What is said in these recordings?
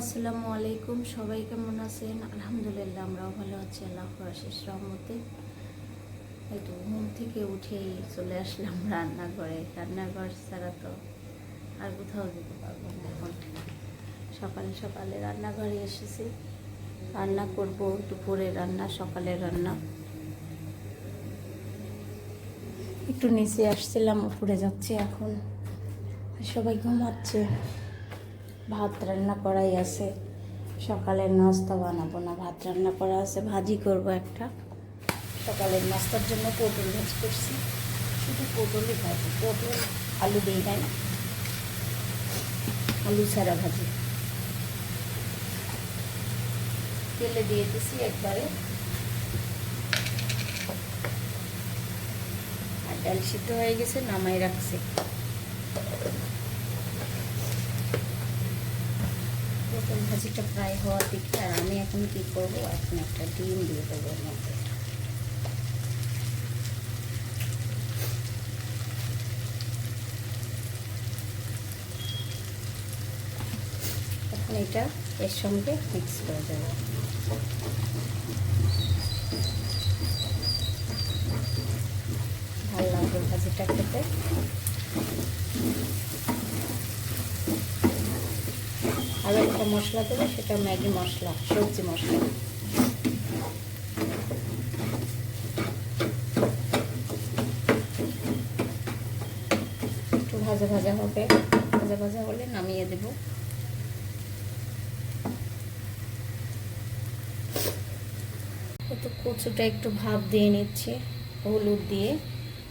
আসসালামু আলাইকুম, সবাই কেমন আছেন? আলহামদুলিল্লাহ, আমরাও ভালো আছি, আল্লাহ শেষ রহমতে। একটু ঘুম থেকে উঠেই চলে আসলাম রান্নাঘরে। রান্নাঘর ছাড়া তো আর কোথাও যেতে পারব না এখন। সকালে সকালে রান্নাঘরে এসেছি। রান্না করব, দুপুরে রান্না, সকালে রান্না। একটু নিচে আসছিলাম, উপরে যাচ্ছি এখন। সবাই ঘুমাচ্ছে। ভাত রান্না করাই আছে। সকালের নাস্তা বানাবো না, ভাত রান্না করা আছে, ভাজি করব একটা। সকালের নাস্তার জন্য পটল ভাজ করছি। শুধু পটলই ভাজি, পটল, আলু দিয়ে দিই না? আলু ছাড়া ভাজি। তেলে দিয়ে দিছি একবারে। আর ডাল সিদ্ধ হয়ে গেছে, নামাই রাখছি। ভাজিটা প্রায় হওয়ার দিকে আর আমি এখন কি করব? এখন একটা ডিম দিয়ে দেবো মধ্যে। এখন এটা এর সঙ্গে মিক্স করে দেবো। ভালো লাগবে ভাজিটা খেতে। আরও একটা মশলা দেবো, সেটা ম্যাগি মশলা, সবজি মশলা। একটু ভাজা ভাজা হবে। ভাজা ভাজা হলে নামিয়ে দেব। কচুটা একটু ভাপ দিয়ে নিচ্ছে, হলুদ দিয়ে।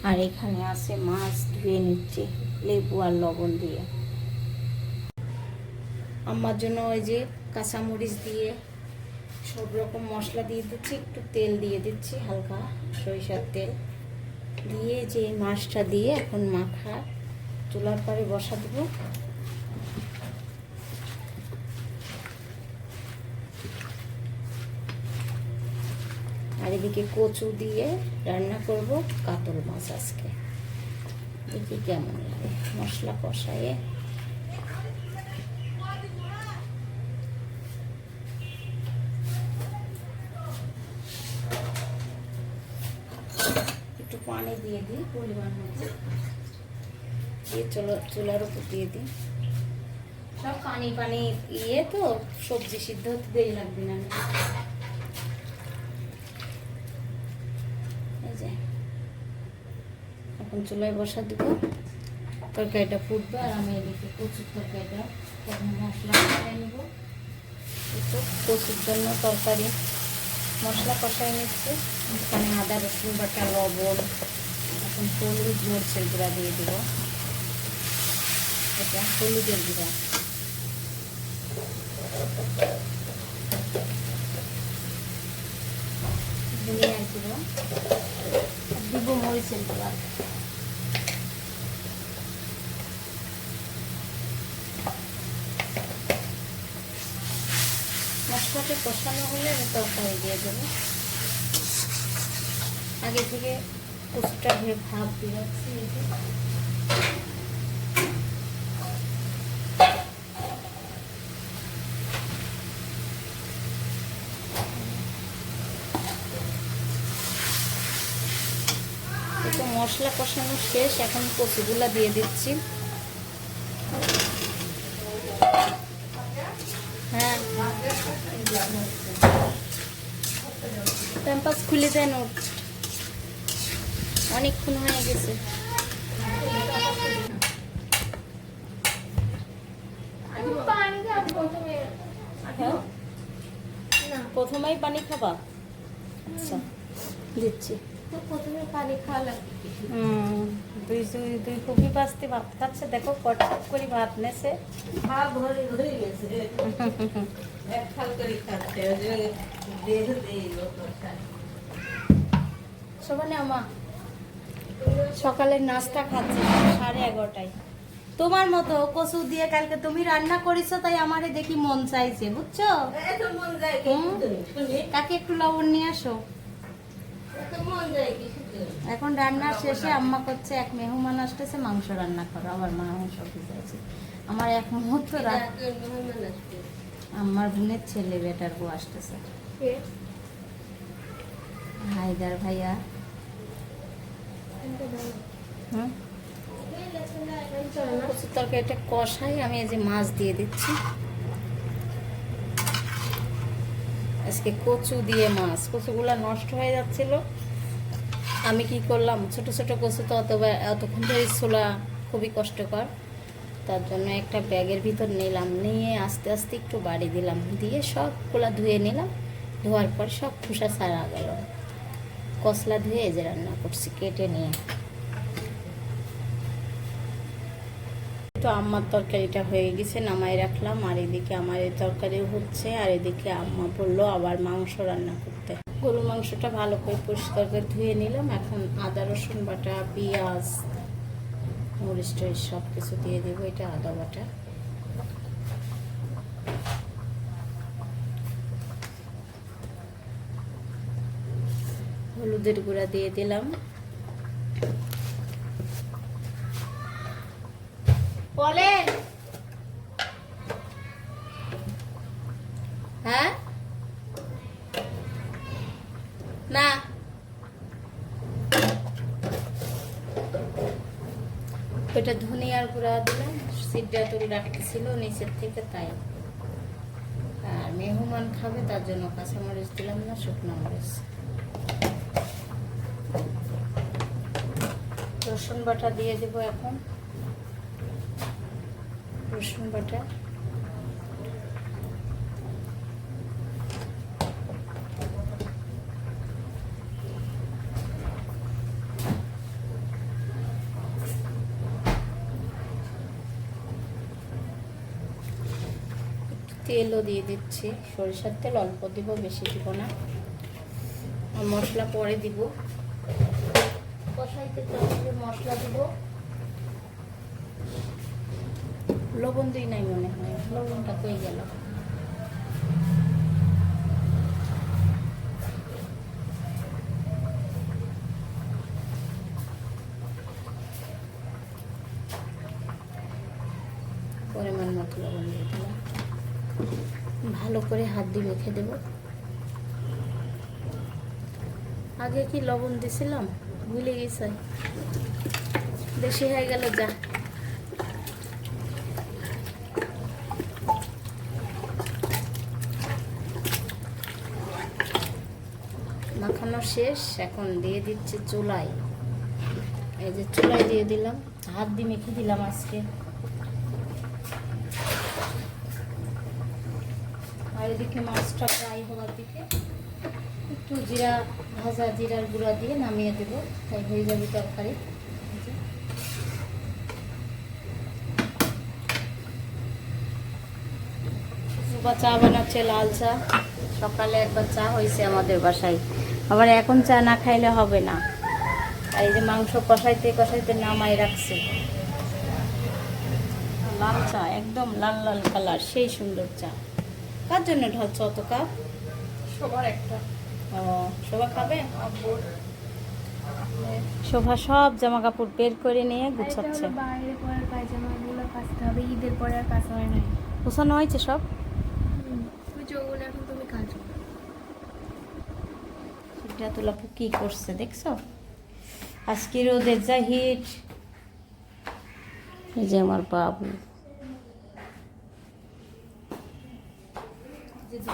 আর এখানে আছে মাছ ধুয়ে নিচ্ছে, লেবু আর লবণ দিয়ে। আমার জন্য ওই যে কাঁচামরিচ দিয়ে সব রকম মশলা দিয়ে দিচ্ছি, একটু তেল দিয়ে দিচ্ছি, হালকা সরিষার তেল। দিয়ে যে মাছটা দিয়ে এখন মাখা, চুলার পরে বসা দেবো। আর এদিকে কচু দিয়ে রান্না করব কাতল মাছ আজকে। দেখি কেমন লাগে, মশলা কষাইয়ে একটু পানি দিয়ে দিই, পরিমাণ মতো। দিয়ে চলো, চুলার উপর দিয়ে দিই। সব পানি পানি ইয়ে তো, সবজি সিদ্ধ হতে দেরি লাগবে না। এখন চুলায় বসা দিব। তরকারিটা ফুটবে আর আমি এদিকে কচুর তরকারিটা মশলা নেব। কচুর জন্য তরকারি। মশলা কষাই নিচ্ছে। এখানে আদা, রসুন বাটা, লবণ, এখন হলুদ, মরচের গুঁড়া দিয়ে দেব। এটা হলুদের গুঁড়া। ধনিয়ার গুঁড়ো। দিব মরিচের গুঁড়া। মশলাটা কষানো হলে আমি তরকারি দিয়ে দেবো। আগে থেকে কচুটা ভেবে ভাব দিয়ে রাখছি মশলা কষানো শেষ, এখন কচুগুলা দিয়ে দিচ্ছি হ্যাঁ ক্যাম্পাস খুলে দেন ওর অনেকক্ষণ হয়ে গেছে। হ্যাঁ? প্রথমেই পানি খাবা। আচ্ছা দিচ্ছি। প্রথমে পানি খাওয়া লাগবে। দুই দুই দুই কপি বাঁচতে ভাত খাচ্ছে। দেখো কটকট করে ভাত নেছে। ভাব ভরে ভরে গেছে। এক খাল করে খাচ্ছে ওই যে দেহ দেই লোকটা শোভনে আমা সকালের নাস্তা খাচ্ছি সাড়ে এগারোটায়। তোমার মতো কচু দিয়ে কালকে তুমি রান্না করেছ তাই আমারে দেখি মন চাইছে বুঝছ? এত যায় কি হুম। শুনি কাকে একটু লবণ নিয়ে আসো? এখন রান্নার শেষে আম্মা করছে এক মেহমান আসতেছে মাংস রান্না করো আবার মাংস ভিজাইছে আমার এক মুহূর্ত রাত আমার বোনের ছেলে বেটার বউ আসতেছে। হায়দার ভাইয়া। হুম? কচুর তরকারিটা কষাই আমি এই যে মাছ দিয়ে দিচ্ছি। আজকে কচু দিয়ে মাছ। কচুগুলা নষ্ট হয়ে যাচ্ছিল। আমি কি করলাম? ছোট ছোট কচু তো অত অতক্ষণ ধরে ছোলা খুবই কষ্টকর। তার জন্য একটা ব্যাগের ভিতর নিলাম। নিয়ে আস্তে আস্তে একটু বাড়ি দিলাম। দিয়ে সবগুলা ধুয়ে নিলাম। ধোয়ার পর সব খোসা ছাড়া গেল। কসলা ধুয়ে এই যে রান্না করছি, কেটে নিয়ে। তো আম্মার তরকারিটা হয়ে গেছে নামাই রাখলাম। আর এদিকে আমার এই তরকারি হচ্ছে, আর এদিকে আম্মা বলল আবার মাংস রান্না করতে। গরু মাংসটা ভালো করে পরিষ্কার করে ধুয়ে নিলাম। এখন আদা, রসুন বাটা, পেঁয়াজ, মরিচ টরিচ সব কিছু দিয়ে দেবো, এটা আদা বাটা। হলুদের গুঁড়া দিয়ে দিলাম। বলেন। হ্যাঁ? না। ওইটা ধনিয়ার গুঁড়া দিলাম সিডটা তুলে রাখতেছিল নিচের থেকে তাই। আর মেহমান খাবে, তার জন্য কাঁচামরিচ দিলাম না, শুকনো মরিচ। রসুন বাটা দিয়ে দেবো এখন। রসুন বাটা। তেলও দিয়ে দিচ্ছি। সরিষার তেল অল্প দিব, বেশি দিব না। মশলা পরে দিব। লবণ দিই নাই মনে হয়, লবণটা কই গেল? পরিমাণ মতো লবণ দিয়ে দিলাম। ভালো করে হাত দিয়ে মেখে দেব। আগে কি লবণ দিছিলাম? ভুলে গেছে। বেশি হয়ে গেল, যা। মাখানো শেষ, এখন দিয়ে দিচ্ছে চুলাই। এই যে চুলাই দিয়ে দিলাম, হাত দিয়ে মেখে দিলাম আজকে। আর এদিকে মাছটা ফ্রাই হওয়ার দিকে। একটু জিরা ভাজা জিরার গুঁড়া দিয়ে নামিয়ে দেবো। তাই হয়ে যাবে তরকারি। চা বানাচ্ছে লাল চা। সকালে একবার চা হয়েছে আমাদের বাসায়। আবার এখন চা না খাইলে হবে না। আর এই যে মাংস কষাইতে কষাইতে নামাই রাখছে। লাল চা একদম লাল লাল কালার সেই সুন্দর চা। কার জন্য ঢালছ অত কাপ? সবার একটা। শোভা খাবে? শোভা সব জামা কাপড় বের করে নিয়ে গুছাচ্ছে। ঈদের পরে আর কাজ হয় নাই। গোছানো হয়েছে সব? তোলাপু কি করছে দেখছ? আজকে রোদের যা হিট। এই যে আমার বাবু।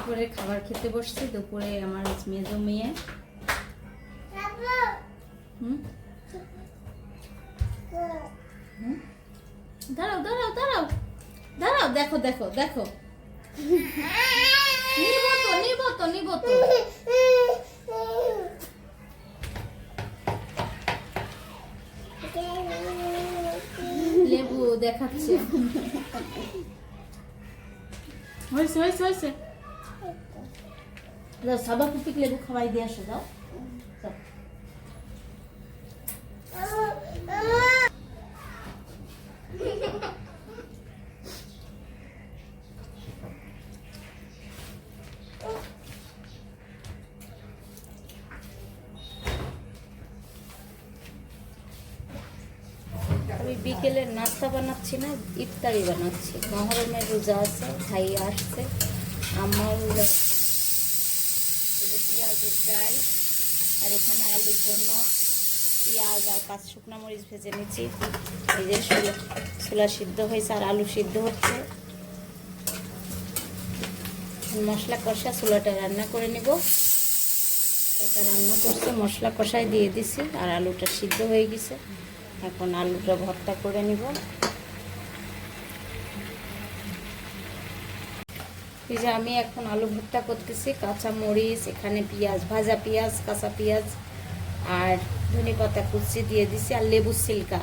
দুপুরে খাবার খেতে বসছি, দুপুরে আমার মেজো মেয়ে? দাঁড়াও দাঁড়াও দাঁড়াও। দাঁড়াও, দেখো দেখো দেখো। নিব তো নিব তো নিব তো। লেবু দেখাচ্ছে। হয়েছে হয়েছে হয়েছে। সাবা কুপিক লেবু খাওয়াই দিয়ে আসো যাও। আমি বিকেলের নাস্তা বানাচ্ছি না, ইফতারি বানাচ্ছি। মহরমের রোজা আছে, ভাই আসছে। যে পেঁয়াজের ডাল, আর এখানে আলুর জন্য পেঁয়াজ আর পাঁচ শুকনো মরিচ ভেজে নিচ্ছি। এই যে ছোলা সিদ্ধ হয়েছে আর আলু সিদ্ধ হচ্ছে। মশলা কষা, ছোলাটা রান্না করে নিব। এটা রান্না করছে, মশলা কষাই দিয়ে দিছি আর আলুটা সিদ্ধ হয়ে গেছে। এখন আলুটা ভর্তা করে নিব। এই যে আমি এখন আলু ভর্তা করতেছি, কাঁচা মরিচ, এখানে পেঁয়াজ, ভাজা পেঁয়াজ, কাঁচা পেঁয়াজ আর ধনে পাতা কুচি দিয়ে দিছি আর লেবু সিলকা।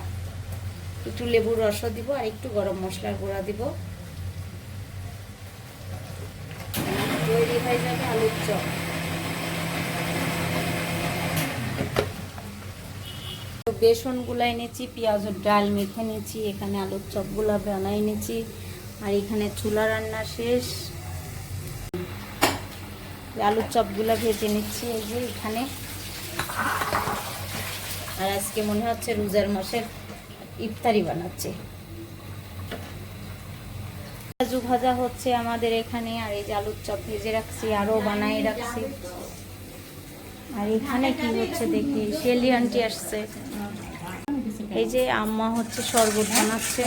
একটু লেবুর রসও দিব আর একটু গরম মশলার গুঁড়া দিব। তৈরি হয়ে যাবে আলুর চপ। বেসন গুলাই নিয়েছি পেঁয়াজের ডাল মেখে নিয়েছি, এখানে আলুর চপগুলা বানাই নিয়েছি। আর এখানে চুলা রান্না শেষ। আলুর চপগুলা ভেজে নিচ্ছি, এই যে এখানে। আর আজকে মনে হচ্ছে রোজার মাসের ইফতারি বানাচ্ছে। কাজু ভাজা হচ্ছে আমাদের এখানে, আর এই যে আলুর চপ ভেজে রাখছি আরও বানাই রাখছি। আর এখানে কি হচ্ছে দেখি শেলি আন্টি আসছে। এই যে আম্মা হচ্ছে শরবত বানাচ্ছে।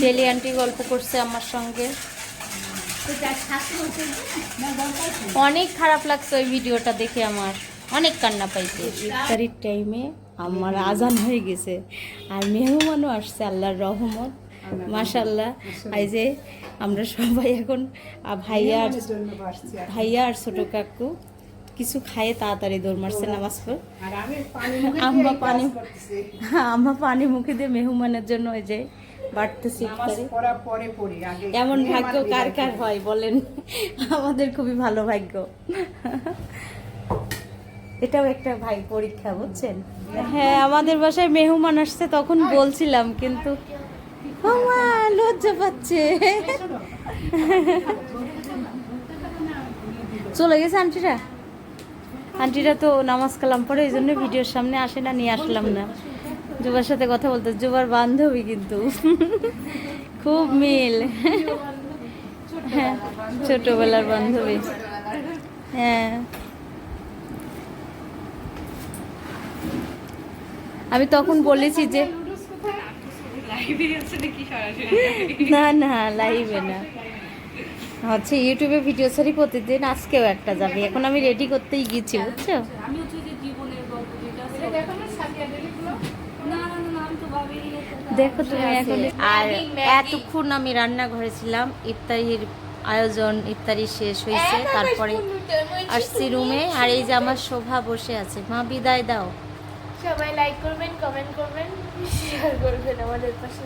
শেলি আন্টি গল্প করছে আমার সঙ্গে। অনেক খারাপ লাগছে ওই ভিডিওটা দেখে আমার। অনেক কান্না পাইছে। ইফতারির টাইমে আমার আজান হয়ে গেছে আর মেহমানও আসছে আল্লাহর রহমত। মাশাল্লাহ এই যে আমরা সবাই এখন ভাইয়া আর ভাইয়া আর ছোট কাকু কিছু খায়ে তাড়াতাড়ি দৌড় মারছে নামাজ পড়। আম্মা পানি আম্মা পানি মুখে দিয়ে মেহমানের জন্য ওই যে বাড়তেছি ইফতারি এমন ভাগ্য কার কার হয় বলেন? আমাদের খুবই ভালো ভাগ্য। এটাও একটা ভাই পরীক্ষা বুঝছেন? হ্যাঁ আমাদের বাসায় মেহমান আসছে তখন বলছিলাম কিন্তু ও লজ্জা পাচ্ছে। চলে গেছে আন্টিরা? আন্টিরা তো নামাজ কালাম পড়ে এই জন্য ভিডিওর সামনে আসে না নিয়ে আসলাম না। জুবার সাথে কথা বলতে, জুবার বান্ধবী কিন্তু। খুব মিল। হ্যাঁ ছোটবেলার বান্ধবী। হ্যাঁ। আমি তখন বলেছি যে না না লাইভে না। হচ্ছে ইউটিউবে ভিডিও ছাড়ি প্রতিদিন, আজকেও একটা যাবে। এখন আমি রেডি করতেই গেছি, বুঝছ? দেখো তুমি এখন আর এতক্ষণ আমি রান্নাঘরে ছিলাম ইফতারির আয়োজন ইফতারি শেষ হয়েছে তারপরে আসছি রুমে আর এই যে আমার শোভা বসে আছে। মা বিদায় দাও। সবাই লাইক করবেন কমেন্ট করবেন শেয়ার করবেন আমাদের পাশে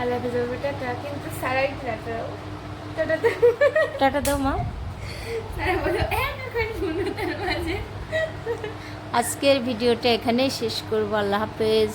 আল্লাহ টাটা কিন্তু সারাই টাটা টাটা দাও মা। মাঝে। আজকের ভিডিওটা এখানেই শেষ করব। আল্লাহ হাফেজ।